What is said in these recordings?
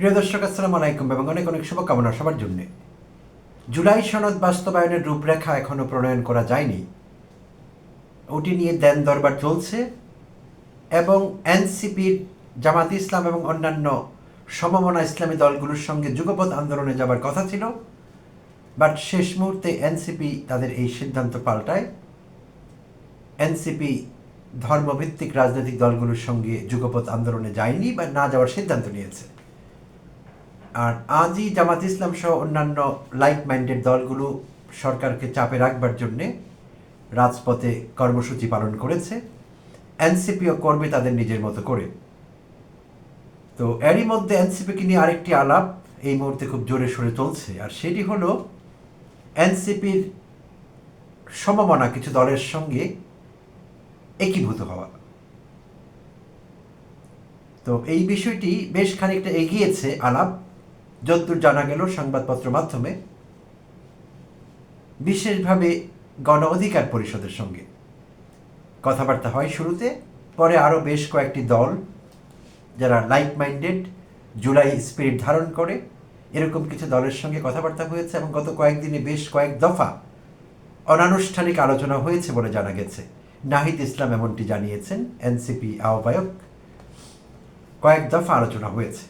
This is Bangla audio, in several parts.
প্রিয় দর্শক, আসসালামু আলাইকুম এবং অনেক অনেক শুভকামনা সবার জন্যে। জুলাই সনদ বাস্তবায়নের রূপরেখা এখনও প্রণয়ন করা যায়নি। ওটি নিয়ে দেন দরবার চলছে এবং এনসিপির জামাত ইসলাম এবং অন্যান্য সমমনা ইসলামী দলগুলোর সঙ্গে যুগপৎ আন্দোলনে যাবার কথা ছিল। বাট শেষ মুহূর্তে এনসিপি তাদের এই সিদ্ধান্ত পাল্টায়। এনসিপি ধর্মভিত্তিক রাজনৈতিক দলগুলোর সঙ্গে যুগপৎ আন্দোলনে যায়নি বা না যাওয়ার সিদ্ধান্ত নিয়েছে। আর আজই জামাত ইসলাম সহ অন্যান্য লাইক মাইন্ডেড দলগুলো সরকারকে চাপে রাখবার জন্যে রাজপথে কর্মসূচি পালন করেছে। এনসিপিও করবে তাদের নিজের মতো করে। তো এরই মধ্যে এনসিপিকে নিয়ে আরেকটি আলাপ এই মুহূর্তে খুব জোরে সোরে চলছে। আর সেটি হলো, এনসিপির সমমনা কিছু দলের সঙ্গে একীভূত হওয়া। তো এই বিষয়টি বেশ খানিকটা এগিয়েছে আলাপ। যদ্দূর জানা গেল সংবাদপত্র মাধ্যমে, বিশেষভাবে গণ অধিকার পরিষদের সঙ্গে। কথাবার্তা হয় শুরুতে, পরে আরও বেশ কয়েকটি দল, যারা লাইক মাইন্ডেড জুলাই স্পিরিট ধারণ করে, এরকম কিছু দলের সঙ্গে কথাবার্তা হয়েছে এবং গত কয়েকদিনে বেশ কয়েক দফা অনানুষ্ঠানিক আলোচনা হয়েছে বলে জানা গেছে। নাহিদ ইসলাম এমনটি জানিয়েছেন, এনসিপি আহ্বায়ক। কয়েক দফা আলোচনা হয়েছে।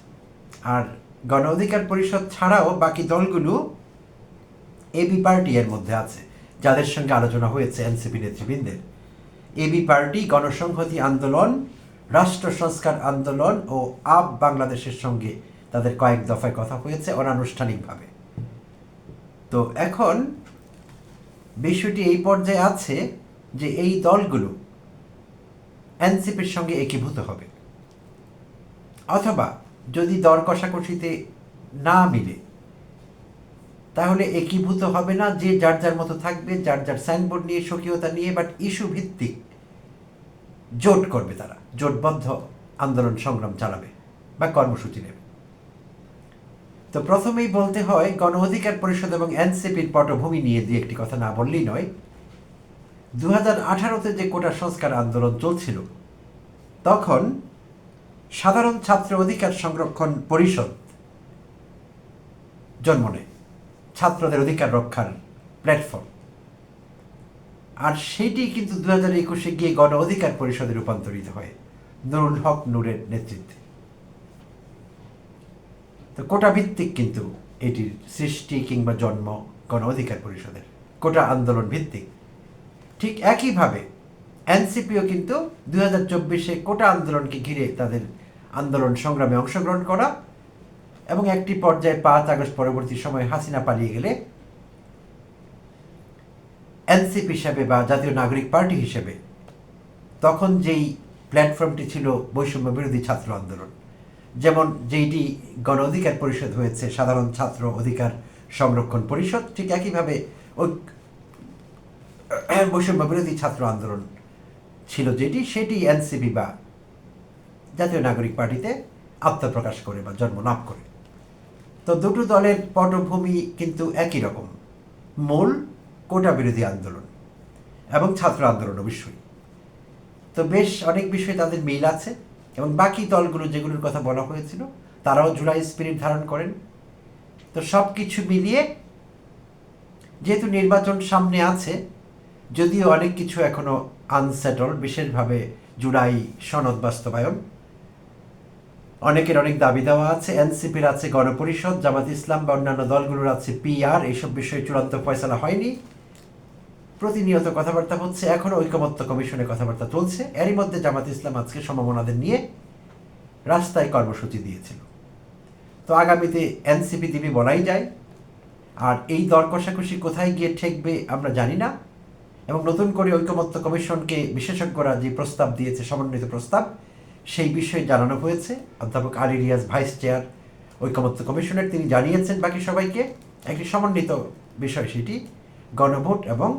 আর গণ অধিকার পরিষদ ছাড়াও বাকি দলগুলো এবি পার্টি এর মধ্যে আছে, যাদের সঙ্গে আলোচনা হয়েছে এনসিপি নেতৃবৃন্দের। এবি পার্টি গণসংহতি আন্দোলন, রাষ্ট্র সংস্কার আন্দোলন ও আপ বাংলাদেশের সঙ্গে তাদের কয়েক দফায় কথা হয়েছে অনানুষ্ঠানিকভাবে। তো এখন বিষয়টি এই পর্যায়ে আছে যে এই দলগুলো এনসিপির সঙ্গে একীভূত হবে। অথবা যদি দর কষাকষিতে না মিলে, তাহলে একীভূত হবে না যে যার যার মতো থাকবে, যার যার সাইনবোর্ড নিয়ে স্বকীয়তা নিয়ে বাট ইস্যু ভিত্তিক জোট করবে তারা, জোটবদ্ধ আন্দোলন সংগ্রাম চালাবে বা কর্মসূচি নেবে। তো প্রথমেই বলতে হয়, গণ অধিকার পরিষদ এবং এনসিপির পটভূমি নিয়ে দিয়ে একটি কথা না বললেই নয় দু হাজার আঠারোতে যে কোটা সংস্কার আন্দোলন চলছিল, তখন সাধারণ ছাত্র অধিকার সংরক্ষণ পরিষদ জন্ম নেয়। ছাত্রদের অধিকার রক্ষার প্ল্যাটফর্ম আর সেটি কিন্তু দু হাজার একুশে গিয়ে গণ অধিকার পরিষদে রূপান্তরিত হয়, নুরুল হক নূরের নেতৃত্বে। তো কোটা ভিত্তিক কিন্তু এটির সৃষ্টি কিংবা জন্ম গণ অধিকার পরিষদের, কোটা আন্দোলন ভিত্তিক। ঠিক একইভাবে এনসিপিও কিন্তু দু হাজার চব্বিশে কোটা আন্দোলনকে ঘিরে তাদের আন্দোলন সংগ্রামে অংশগ্রহণ করা এবং একটি পর্যায়ে পাঁচ আগস্ট পরবর্তী সময়ে হাসিনা পালিয়ে গেলে এনসিপি হিসেবে বা জাতীয় নাগরিক পার্টি হিসেবে। তখন যেই প্ল্যাটফর্মটি ছিল বৈষম্য বিরোধী ছাত্র আন্দোলন, যেমন যেইটি গণ অধিকার পরিষদ হয়েছে, সাধারণ ছাত্র অধিকার সংরক্ষণ পরিষদ, ঠিক একইভাবে ওই বৈষম্য বিরোধী ছাত্র আন্দোলন ছিল যেটি, সেটি এনসিপি বা জাতীয় নাগরিক পার্টিতে আত্মপ্রকাশ করে বা জন্ম লাভ করে। তো দুটো দলের পটভূমি কিন্তু একই রকম। মূল কোটা বিরোধী আন্দোলন এবং ছাত্র আন্দোলন অবশ্যই তো বেশ অনেক বিষয়ে তাদের মিল আছে এবং বাকি দলগুলো যেগুলোর কথা বলা হয়েছিল, তারাও জুলাই স্পিরিট ধারণ করেন। তো সব কিছু মিলিয়ে যেহেতু নির্বাচন সামনে আছে, যদিও অনেক কিছু এখনও আনসেটল বিশেষভাবে জুলাই সনদ বাস্তবায়ন। অনেকের অনেক দাবি দেওয়া আছে। এনসিপির আছে গণপরিষদ, জামাত ইসলাম বা অন্যান্য দলগুলোর আছে পিআর এইসব বিষয়ে চূড়ান্ত ফয়সলা হয়নি। প্রতিনিয়ত কথাবার্তা হচ্ছে এখনও ঐকমত্য কমিশনে কথাবার্তা চলছে। এরই মধ্যে জামাত ইসলাম আজকে সমমনাদের নিয়ে রাস্তায় কর্মসূচি দিয়েছিল। তো আগামীতে এনসিপি দিবি বলাই যায়। আর এই দর কষাকষি কোথায় গিয়ে ঠেকবে আমরা জানি না। এবং নতুন করে ঐকমত্য কমিশনকে বিশেষজ্ঞরা যে প্রস্তাব দিয়েছে, সমন্বিত প্রস্তাব সেই বিষয়ে জানানো হয়েছে। অধ্যাপক আলী রিয়াজ ভাইস চেয়ার, ঐকমত্য কমিশনের, তিনি জানিয়েছেন বাকি সবাইকে একটি সমন্বিত বিষয় সেটি, গণভোট এবং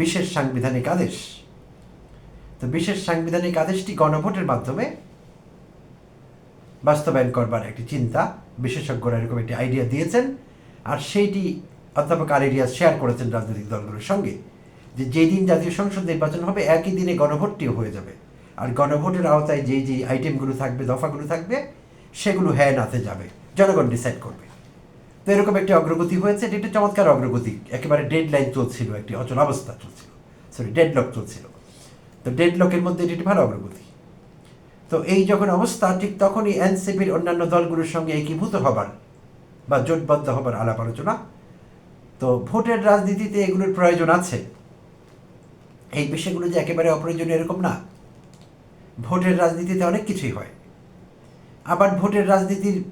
বিশেষ সাংবিধানিক আদেশ। তো বিশেষ সাংবিধানিক আদেশটি গণভোটের মাধ্যমে বাস্তবায়ন করবার একটি চিন্তা বিশেষজ্ঞরা এরকম একটি আইডিয়া দিয়েছেন। আর সেইটি অধ্যাপক আলী রিয়াজ শেয়ার করেছেন রাজনৈতিক দলগুলোর সঙ্গে যে যেদিন জাতীয় সংসদ নির্বাচন হবে, একই দিনে গণভোটটিও হয়ে যাবে। আর গণভোটের আওতায় যেই যেই আইটেমগুলো থাকবে, দফাগুলো থাকবে, সেগুলো হ্যাঁ নাতে যাবে। জনগণ ডিসাইড করবে। তো এরকম একটি অগ্রগতি হয়েছে এটি একটি চমৎকার অগ্রগতি। একেবারে ডেড লাইন চলছিল, একটি অচল অবস্থা চলছিল। সরি ডেডলক চলছিল। তো ডেডলকের মধ্যে এটি একটি ভালো অগ্রগতি। তো এই যখন অবস্থা, ঠিক তখনই এনসিপির অন্যান্য দলগুলোর সঙ্গে একীভূত হবার বা জোটবদ্ধ হবার আলাপ আলোচনা। তো ভোটের রাজনীতিতে এগুলোর প্রয়োজন আছে। এই বিষয়গুলো যে একেবারে অপ্রয়োজনীয় এরকম না। ভোটের রাজনীতিতে অনেক কিছুই হয়। আবার ভোটের রাজনীতির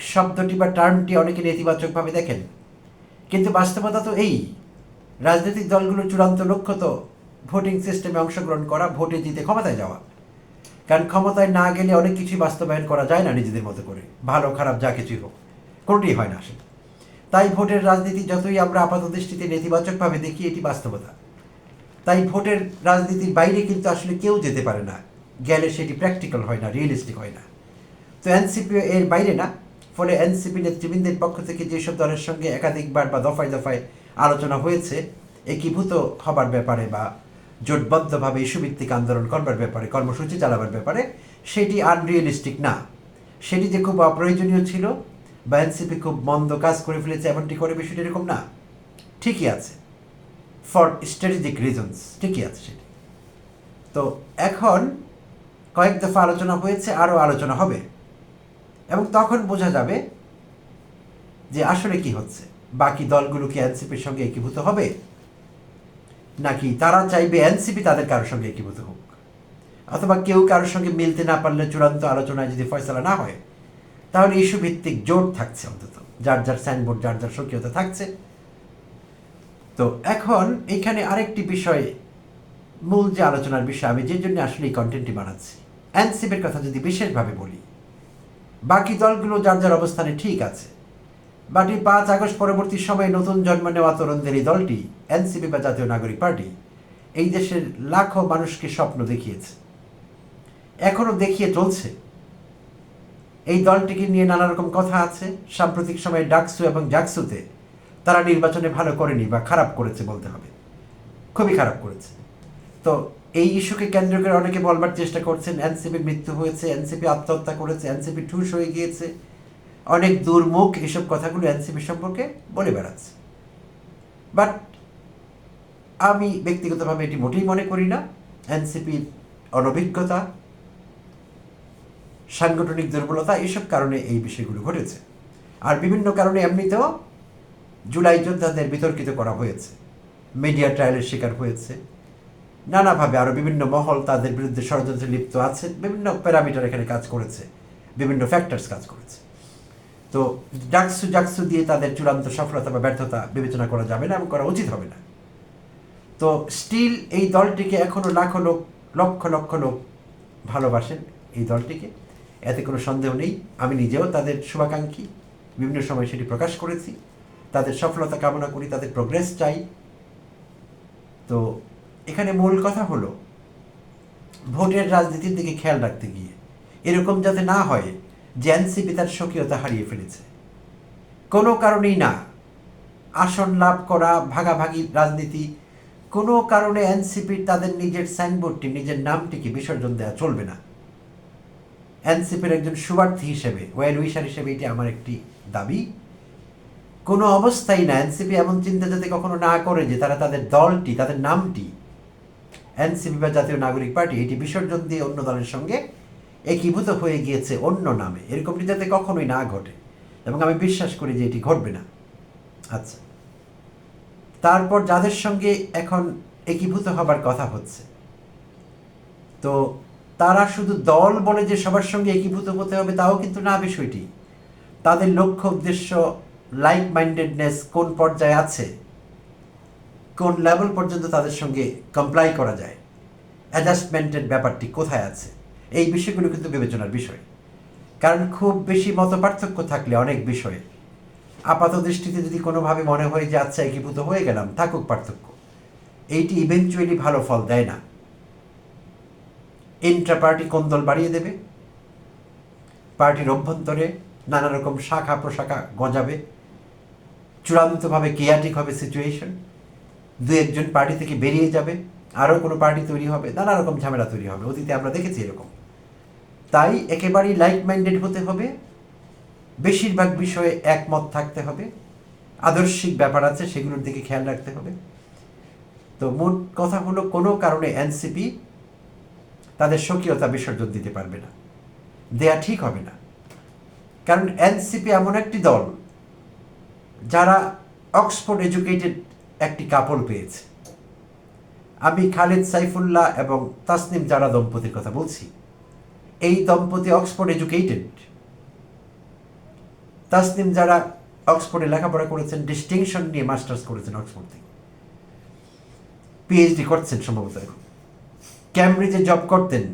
শব্দটি বা টার্মটি অনেকে নেতিবাচকভাবে দেখেন। কিন্তু বাস্তবতা তো এই, রাজনৈতিক দলগুলোর চূড়ান্ত লক্ষ্য তো ভোটিং সিস্টেমে অংশগ্রহণ করা, ভোটে জিতে ক্ষমতায় যাওয়া। কারণ ক্ষমতায় না গেলে অনেক কিছুই বাস্তবায়ন করা যায় না নিজেদের মতো করে। ভালো, খারাপ যা কিছুই হোক কোনটি হয় না আসলে। তাই ভোটের রাজনীতি যতই আমরা আপাত দৃষ্টিতে নেতিবাচকভাবে দেখি, এটি বাস্তবতা। তাই ভোটের রাজনীতির বাইরে কিন্তু আসলে কেউ যেতে পারে না। গেলে সেটি প্র্যাকটিক্যাল হয় না রিয়েলিস্টিক হয় না। তো এনসিপি এর বাইরে না, ফলে এনসিপি নেতৃবৃন্দের পক্ষ থেকে যেসব দলের সঙ্গে একাধিকবার বা দফায় দফায় আলোচনা হয়েছে, একীভূত হবার ব্যাপারে বা জোটবদ্ধভাবে ইস্যুভিত্তিক আন্দোলন করবার ব্যাপারে, কর্মসূচি চালাবার ব্যাপারে, সেটি আনরিয়েলিস্টিক না। সেটি যে খুব অপ্রয়োজনীয় ছিল বা এনসিপি খুব মন্দ কাজ করে ফেলেছে এমনটি করে বিষয়টি এরকম না। ঠিকই আছে। ফর স্ট্র্যাটেজিক রিজনস ঠিকই আছে সেটি। তো এখন কয়েক দফা আলোচনা হয়েছে আরও আলোচনা হবে। এবং তখন বোঝা যাবে যে আসলে কি হচ্ছে। বাকি দলগুলো কি এনসিপির সঙ্গে একীভূত হবে? নাকি তারা চাইবে এনসিপি তাদের কারোর সঙ্গে একীভূত হোক? অথবা কেউ কারোর সঙ্গে মিলতে না পারলে চূড়ান্ত আলোচনায় যদি ফয়সলা না হয়, তাহলে ইস্যু ভিত্তিক জোট থাকছে অন্তত। যার যার সাইনবোর্ড, যার যার সক্রিয়তা থাকছে। তো এখন এখানে আরেকটি বিষয়, মূল যে আলোচনার বিষয়, আমি যে জন্য আসলে এই কন্টেন্টটি বানাচ্ছি। এনসিপির কথা যদি বিশেষভাবে বলি, বাকি দলগুলো যার যার অবস্থানে ঠিক আছে। বাকি পাঁচ আগস্ট পরবর্তী সময়ে নতুন জন্ম নেওয়া তরুণদের এই দলটি, এনসিপি বা জাতীয় নাগরিক পার্টি, এই দেশের লাখো মানুষকে স্বপ্ন দেখিয়েছে। এখনও দেখিয়ে চলছে। এই দলটিকে নিয়ে নানা রকম কথা আছে। সাম্প্রতিক সময়ে ডাকসু এবং জাকসুতে তারা নির্বাচনে ভালো করেনি বা খারাপ করেছে বলতে হবে। খুবই খারাপ করেছে। তো এই ইস্যুকে কেন্দ্র করে অনেকে বলবার চেষ্টা করছেন এনসিপির মৃত্যু হয়েছে, এনসিপি আত্মহত্যা করেছে, এনসিপি ঠুস হয়ে গিয়েছে। অনেক দুর্মুখ এসব কথাগুলো এনসিপি সম্পর্কে বলে বেড়াচ্ছে। বাট আমি ব্যক্তিগতভাবে এটি মোটেই মনে করি না। এনসিপির অনভিজ্ঞতা, সাংগঠনিক দুর্বলতা এসব কারণে এই বিষয়গুলো ঘটেছে। আর বিভিন্ন কারণে এমনিতেও জুলাই যোদ্ধাদের বিতর্কিত করা হয়েছে। মিডিয়া ট্রায়ালের শিকার হয়েছে। নানাভাবে আরও বিভিন্ন মহল তাদের বিরুদ্ধে ষড়যন্ত্রে লিপ্ত আছে, বিভিন্ন প্যারামিটার এখানে কাজ করেছে, বিভিন্ন ফ্যাক্টরস কাজ করেছে। তো জাকসু জাকসু দিয়ে তাদের চূড়ান্ত সফলতা বা ব্যর্থতা বিবেচনা করা যাবে না এবং করা উচিত হবে না। তো স্টিল এই দলটিকে এখনও লাখো লোক, লক্ষ লক্ষ লোক ভালোবাসেন এই দলটিকে। এতে কোনো সন্দেহ নেই, আমি নিজেও তাদের শুভাকাঙ্ক্ষী। বিভিন্ন সময় সেটি প্রকাশ করেছি। তাদের সফলতা কামনা করি, তাদের প্রোগ্রেস চাই। তো এখানে মূল কথা হলো ভোটের রাজনীতির দিকে খেয়াল রাখতে গিয়ে। এরকম যাতে না হয় যে এনসিপি তার স্বকীয়তা হারিয়ে ফেলেছে। কোনো কারণেই না আসন লাভ করা, ভাগাভাগি রাজনীতি, কোনো কারণে এনসিপির তাদের নিজের সাইনবোর্ডটি, নিজের নামটিকে বিসর্জন দেওয়া চলবে না। এনসিপির একজন শুভার্থী হিসেবে ওয়েল উইশার হিসেবে এটি আমার একটি দাবি। কোনো অবস্থায় না এনসিপি এমন চিন্তা যাতে কখনো না করে যে তারা তাদের দলটি, তাদের নামটি এনসিপি বা জাতীয় নাগরিক পার্টি এটি বিসর্জন দিয়ে অন্য দলের সঙ্গে একীভূত হয়ে গিয়েছে অন্য নামে। এরকমটি যাতে কখনোই না ঘটে। এবং আমি বিশ্বাস করি যে এটি ঘটবে না। আচ্ছা। তারপর যাদের সঙ্গে এখন একীভূত হবার কথা হচ্ছে, তো তারা শুধু দল বলে যে সবার সঙ্গে একীভূত হতে হবে তাও কিন্তু না বিষয়টি। তাদের লক্ষ্য, উদ্দেশ্য লাইক মাইন্ডেডনেস কোন পর্যায়ে আছে? কোন লেভেল পর্যন্ত তাদের সঙ্গে কমপ্লাই করা যায়? অ্যাডজাস্টমেন্টের ব্যাপারটি কোথায় আছে? এই বিষয়গুলো কিন্তু বিবেচনার বিষয়। কারণ খুব বেশি মত পার্থক্য থাকলে অনেক বিষয়ে। আপাত দৃষ্টিতে যদি কোনোভাবে মনে হয় যে আচ্ছা একীভূত হয়ে গেলাম, থাকুক পার্থক্য। এইটি ইভেনচুয়ালি ভালো ফল দেয় না। ইন্ট্রা পার্টি কোন্দল বাড়িয়ে দেবে? পার্টির অভ্যন্তরে নানা রকম শাখা প্রশাখা গজাবে। চূড়ান্তভাবে কেয়াটিক হবে সিচুয়েশন দু একজন পার্টি থেকে বেরিয়ে যাবে, আরও কোনো পার্টি তৈরি হবে, নানা রকম ঝামেলা তৈরি হবে। অতীতে আমরা দেখেছি এরকম। তাই একেবারেই লাইক মাইন্ডেড হতে হবে, বেশিরভাগ বিষয়ে একমত থাকতে হবে, আদর্শিক ব্যাপার আছে, সেগুলোর দিকে খেয়াল রাখতে হবে। তো মোট কথা হলো, কোনো কারণে এনসিপি তাদের স্বকীয়তা বিসর্জন দিতে পারবে না। দেয়া ঠিক হবে না। কারণ এনসিপি এমন একটি দল, যারা অক্সফোর্ড এডুকেটেড একটি কাপড় পেয়েছে। আমি খালেদ সাইফুল্লাহ এবং তাসনিম জারা দম্পতির কথা বলছি, এই দম্পতি অক্সফোর্ড এডুকেটেড। তাসনিম যারা অক্সফোর্ডে লেখাপড়া করেছেন, ডিস্টিংশন নিয়ে মাস্টার্স করেছেন অক্সফোর্ড থেকে। পিএইচডি করছেন সম্ভবত এখন। ক্যামব্রিজে জব করতেন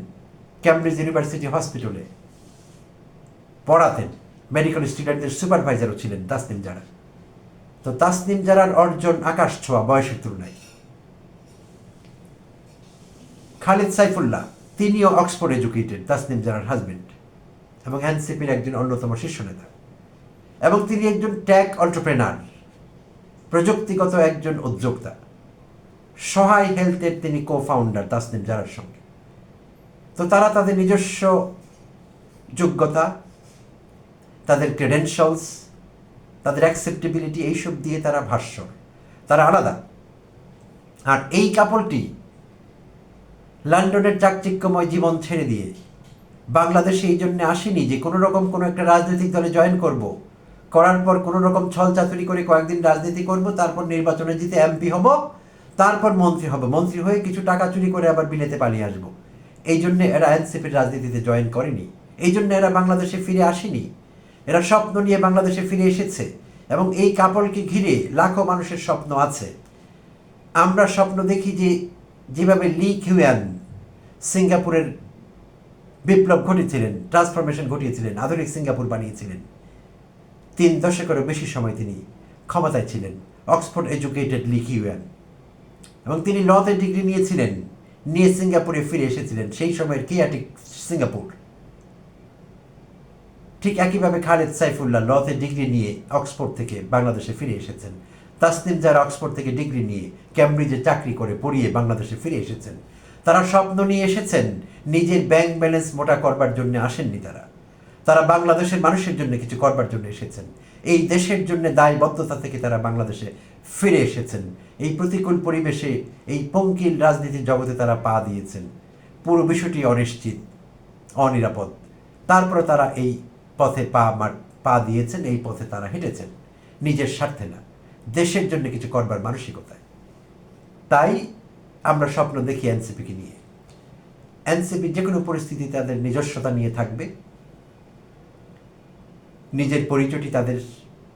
ক্যামব্রিজ ইউনিভার্সিটি হসপিটালে পড়াতেন মেডিকেল স্টুডেন্টদের সুপারভাইজারও ছিলেন তাসনিম যারা। তো তাসনিম যারার অর্জন আকাশ ছোঁয়া বয়সের তুলনায়। খালিদ সাইফুল্লাহ, তিনিও অক্সফোর্ড এডুকেটেড, তাসনিম জারার হাজবেন্ড এবং এনসিপির একজন অন্যতম শীর্ষ নেতা। এবং তিনি একজন ট্যাক অন্টারপ্রেনার, প্রযুক্তিগত একজন উদ্যোক্তা। সহায় হেলথের তিনি কো ফাউন্ডার তাসনিম জারার সঙ্গে। তো তারা তাদের নিজস্ব যোগ্যতা, তাদের ক্রেডেনশিয়ালস তাদের অ্যাকসেপ্টেবিলিটি এইসব দিয়ে তারা ভাষ্য তারা আলাদা। আর এই কাপড়টি লন্ডনের চাকচিক্যময় জীবন ছেড়ে দিয়ে বাংলাদেশে এই জন্য আসেনি যে কোনো রকম কোনো একটা রাজনৈতিক দলে জয়েন করব। করার পর কোনো রকম ছল চাতুরি করে কয়েকদিন রাজনীতি করব, তারপর নির্বাচনে জিতে এমপি হব, তারপর মন্ত্রী হব। মন্ত্রী হয়ে কিছু টাকা চুরি করে আবার বিলেতে পালিয়ে আসব। এই জন্য এরা এনসিপির রাজনীতিতে জয়েন করেনি। এই জন্য এরা বাংলাদেশে ফিরে আসেনি। এরা স্বপ্ন নিয়ে বাংলাদেশে ফিরে এসেছে এবং এই কাপড়কে ঘিরে লাখো মানুষের স্বপ্ন আছে। আমরা স্বপ্ন দেখি যে যেভাবে লি কিউয়ান সিঙ্গাপুরের বিপ্লব ঘটিয়েছিলেন, ট্রান্সফরমেশন ঘটিয়েছিলেন, আধুনিক সিঙ্গাপুর বানিয়েছিলেন। তিন দশকেরও বেশি সময় তিনি ক্ষমতায় ছিলেন, অক্সফোর্ড এডুকেটেড লি কিউয়ান এবং তিনি লতে ডিগ্রি নিয়েছিলেন, নিয়ে সিঙ্গাপুরে ফিরে এসেছিলেন, সেই সময়ের কিয়াটিক সিঙ্গাপুর। ঠিক একইভাবে খালেদ সাইফুল্লাহ লতে ডিগ্রি নিয়ে অক্সফোর্ড থেকে বাংলাদেশে ফিরে এসেছেন। তাসনিম যারা অক্সফোর্ড থেকে ডিগ্রি নিয়ে ক্যামব্রিজে চাকরি করে পড়িয়ে বাংলাদেশে ফিরে এসেছেন, তারা স্বপ্ন নিয়ে এসেছেন নিজের ব্যাংক ব্যালেন্স মোটা করবার জন্য আসেননি তারা। তারা বাংলাদেশের মানুষের জন্য কিছু করবার জন্য এসেছেন। এই দেশের জন্য দায়বদ্ধতা থেকে তারা বাংলাদেশে ফিরে এসেছেন। এই প্রতিকূল পরিবেশে, এই পঙ্কিল রাজনীতির জগতে তারা পা দিয়েছেন। পুরো বিষয়টি অনিশ্চিত, অনিরাপদ। তারপরে তারা এই পথে পা পা দিয়েছেন, এই পথে তারা হেঁটেছেন। নিজের স্বার্থে না, দেশের জন্য কিছু করবার মানসিকতায়। তাই আমরা স্বপ্ন দেখি এনসিপিকে নিয়ে। এনসিপি যে কোনো পরিস্থিতি তাদের নিজস্বতা নিয়ে থাকবে। নিজের পরিচয়টি তাদের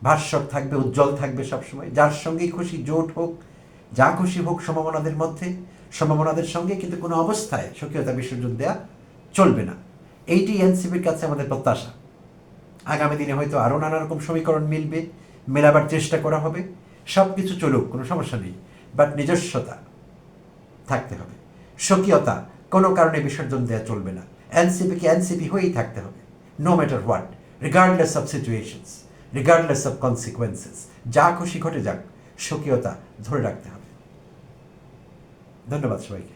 ভাস্বর থাকবে, উজ্জ্বল থাকবে সবসময়। যার সঙ্গেই খুশি, জোট হোক, যা খুশি হোক সম্ভাবনাদের মধ্যে সম্ভাবনাদের সঙ্গে, কিন্তু কোনো অবস্থায় স্বকীয়তা বিসর্জন দেওয়া চলবে না। এইটি এনসিপির কাছে আমাদের প্রত্যাশা। আগামী দিনে হয়তো আরও নানা রকম সমীকরণ মিলবে, মেলাবার চেষ্টা করা হবে সব কিছু চলুক, কোনো সমস্যা নেই বাট নিজস্বতা থাকতে হবে। স্বকীয়তা কোনো কারণে বিসর্জন দেওয়া চলবে না। এনসিপিকে এনসিপি হয়েই থাকতে হবে no matter what regardless of situations regardless of consequences যা খুশি ঘটে যাক, স্বকীয়তা ধরে রাখতে হবে। ধন্যবাদ সবাইকে।